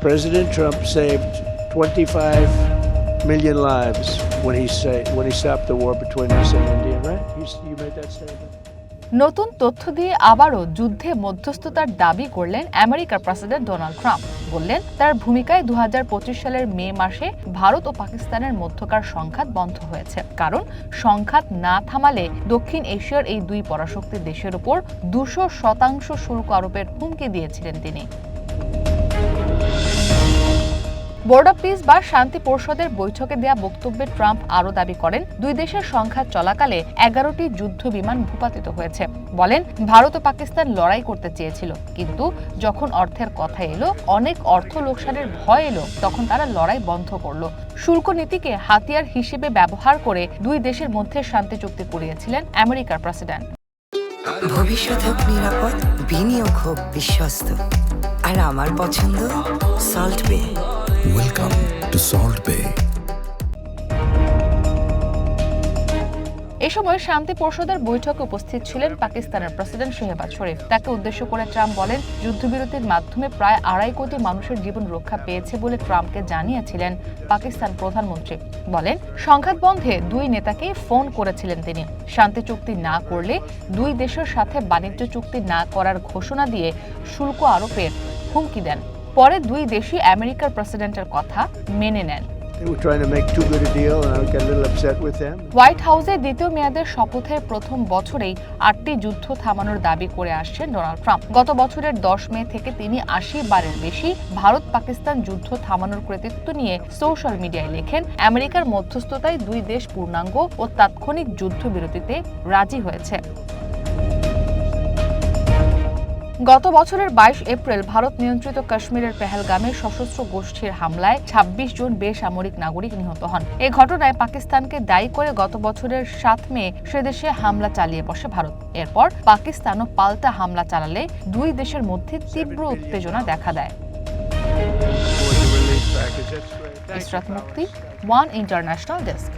President Trump saved 25 million lives when he say when he stopped the war between us and India, right? You, you made that statement. নতুন তথ্য দিয়ে আবারও যুদ্ধে মধ্যস্থতার দাবি করলেন আমেরিকার প্রেসিডেন্ট ডোনাল্ড ট্রাম্প বললেন তার ভূমিকায় দু হাজার পঁচিশ সালের মে মাসে ভারত ও পাকিস্তানের মধ্যকার সংঘাত বন্ধ হয়েছে কারণ সংঘাত না থামালে দক্ষিণ এশিয়ার এই দুই পরাশক্তি দেশের উপর দুশো শতাংশ শুল্ক আরোপের হুমকি দিয়েছিলেন তিনি বোর্ড অব পিস বা শান্তি পরিষদের বৈঠকে দেয়া বক্তব্যে ট্রাম্প আরও দাবি করেন, দুই দেশের সংঘাত চলাকালে এগারোটি যুদ্ধ বিমান ভূপাতিত হয়েছে। বলেন, ভারত ও পাকিস্তান লড়াই করতে চেয়েছিল, কিন্তু যখন অর্থের কথা এলো, অনেক অর্থ লোকসানের ভয় এলো, তখন তারা লড়াই বন্ধ করল। শুল্ক নীতিকে হাতিয়ার হিসেবে ব্যবহার করে দুই দেশের মধ্যে শান্তি চুক্তি করিয়েছিলেন আমেরিকার প্রেসিডেন্ট। ভবিষ্যৎ হোক নিরাপদ, বিনিয়োগ হোক বিশ্বস্ত। আর আমার পছন্দ সল্ট বে Welcome to Salt Bay. এ সময় শান্তি পরিষদের বৈঠকে উপস্থিত ছিলেন পাকিস্তানের প্রেসিডেন্ট শেহবাজ শরীফ। তাকে উদ্দেশ্য করে ট্রাম্প বলেন, যুদ্ধবিরতির মাধ্যমে প্রায় আড়াই কোটি মানুষের জীবন রক্ষা পেয়েছে বলে ট্রাম্পকে জানিয়েছিলেন পাকিস্তান প্রধানমন্ত্রী। বলেন, সংঘাত বন্ধে দুই নেতাকে ফোন করেছিলেন তিনি। শান্তি চুক্তি না করলে দুই দেশের সাথে বাণিজ্য চুক্তি না করার ঘোষণা দিয়ে শুল্ক আরোপের হুমকি দেন। পরে দুই দেশই আমেরিকার প্রেসিডেন্টের কথা মেনে নেন. হোয়াইট হাউসে দ্বিতীয় মেয়াদের শপথের প্রথম বছরেই আটটি যুদ্ধ থামানোর দাবি করে আসছেন ডোনাল্ড ট্রাম্প। গত বছরের দশ মে থেকে তিনি আশি বারের বেশি ভারত পাকিস্তান যুদ্ধ থামানোর কৃতিত্ব নিয়ে সোশ্যাল মিডিয়ায় লেখেন আমেরিকার মধ্যস্থতায় দুই দেশ পূর্ণাঙ্গ ও তাৎক্ষণিক যুদ্ধবিরতিতে রাজি হয়েছে। গত বছরের বাইশ এপ্রিল ভারত নিয়ন্ত্রিত কাশ্মীরের পেহেলগামে সশস্ত্র গোষ্ঠীর হামলায় ২৬ জন বেসামরিক নাগরিক নিহত হন। এ ঘটনায় পাকিস্তানকে দায়ী করে গত বছরের সাত মে সেদেশে হামলা চালিয়ে বসে ভারত। এরপর পাকিস্তানও পাল্টা হামলা চালালে দুই দেশের মধ্যে তীব্র উত্তেজনা দেখা দেয়। ইসরাত মুক্তি ওয়ান ইন্টারন্যাশনাল ডেস্ক